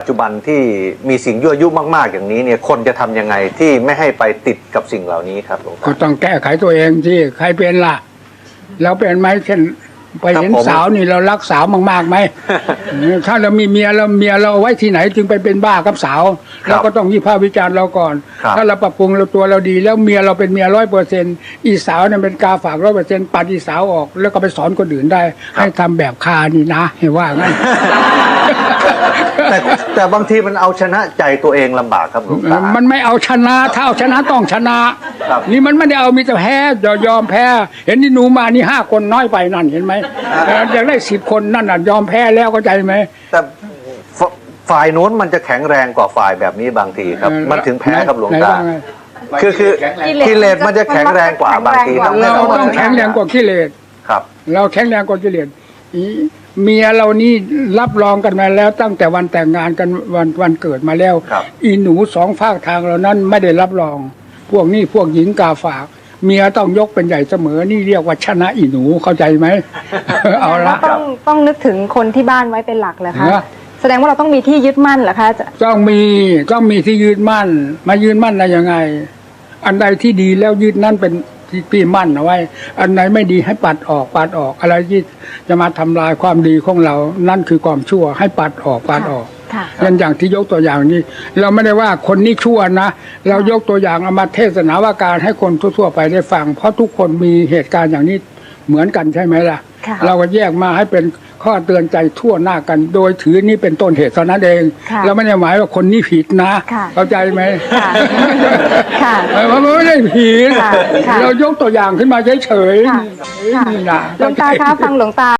ปัจจุบันที่มีสิ่งยั่วยุมาก ๆ อย่างนี้เนี่ยคนจะทำยังไงที่ไม่ให้ไปติดกับสิ่งเหล่านี้ครับหลวงก็ตา ต้องแก้ไขตัวเองที่ใครเป็นล่ะเราเป็นไหมเช่น ไปเห็นครับผม สาวนี่เรารักสาวมากๆไหม ถ้าเรามีเมียเราเมียเราไว้ที่ไหนจึงไปเป็นบ้ากับสาวครับเราก็ต้องวิพากษ์วิจารณ์เราก่อน ครับถ้าเราปรับปรุงเราตัวเราดี แล้วเมียเราเป็นเมียร้อยเปอร์เซ็นอีสาวเนี่ยเป็นกาฝากร้อยเปอร์เซ็นปัดอีสาวออก แล้วก็ไปสอนคนอื่นได้ให้ทำแบบคานี่นะเห็นว่างั้น แต่แต่บางทีมันเอาชนะใจตัวเองลำบากครับหลวงตา มันไม่เอาชนะถ้าเอาชนะต้องชนะ ครับ นี่มันไม่ได้เอามีแต่แพ้ยอมแพ้ เห็นที่หนูมานี่ห้าคนน้อยไปนั่นเห็นไหมเอออยากได้สิบคนนั่นน่ะยอมแพ้แล้วเข้าใจไหม แต่ฝฝ่ายโน้นมันจะแข็งแรงกว่าฝ่ายแบบนี้บางทีครับ เออมันถึงแพ้ครับหลวงไนตาว่าไง คือคือกิเลสมันจะแข็งแรงกว่าบางทีแข็งแรงกว่าเราต้องแข็งแรงกว่ากิเลสครับ เราแข็งแรงกว่ากิเลสอี เมียเรานี่รับรองกันมาแล้ว ตั้งแต่วันแต่งงานกันวันวันเกิดมาแล้ว ครับอีหนูสองภาคทางเรานั้นไม่ได้รับรอง พวกนี้พวกหญิงกาฝาก เมียต้องยกเป็นใหญ่เสมอนี่เรียกว่าชนะอีหนูเข้าใจไหม เอาละต้องต้องนึกถึงคนที่บ้านไว้เป็นหลักเลยคะนะ แสดงว่าเราต้องมีที่ยึดมั่นเหรอคะจะต้องมีต้องมีที่ยืนมั่น มายืนมั่นได้ยังไง อันใดที่ดีแล้วยืนนั่นเป็น ที่ที่มั่นเอาไว้ อันไหนไม่ดีให้ปัดออกปัดออก อะไรที่จะมาทำลายความดีของเรา นั่นคือความชั่วให้ปัดออกปัดออกค่ะยันอย่างที่ยกตัวอย่างนี้ เราไม่ได้ว่าคนนี้ชั่วนะ เรายกตัวอย่างเอามาเทศนาว่าการให้คนทั่วๆไปได้ฟัง เพราะทุกคนมีเหตุการณ์อย่างนี้ เหมือนกันใช่ไหมล่ะค่ะ เราก็แยกมาให้เป็นข้อเตือนใจทั่วหน้ากัน โดยถือนี่เป็นต้นเหตุเท่านั้นเองค่ะเราไม่ได้หมายว่าคนนี้ผิดนะค่ะเข้าใจไหมค่ะค่ะเออมันไม่ได้ผิดค่ะค่ะเรายกตัวอย่างขึ้นมาเฉยค่ะๆค่ะนี่นะหลวงตาคะฟังหลวงตา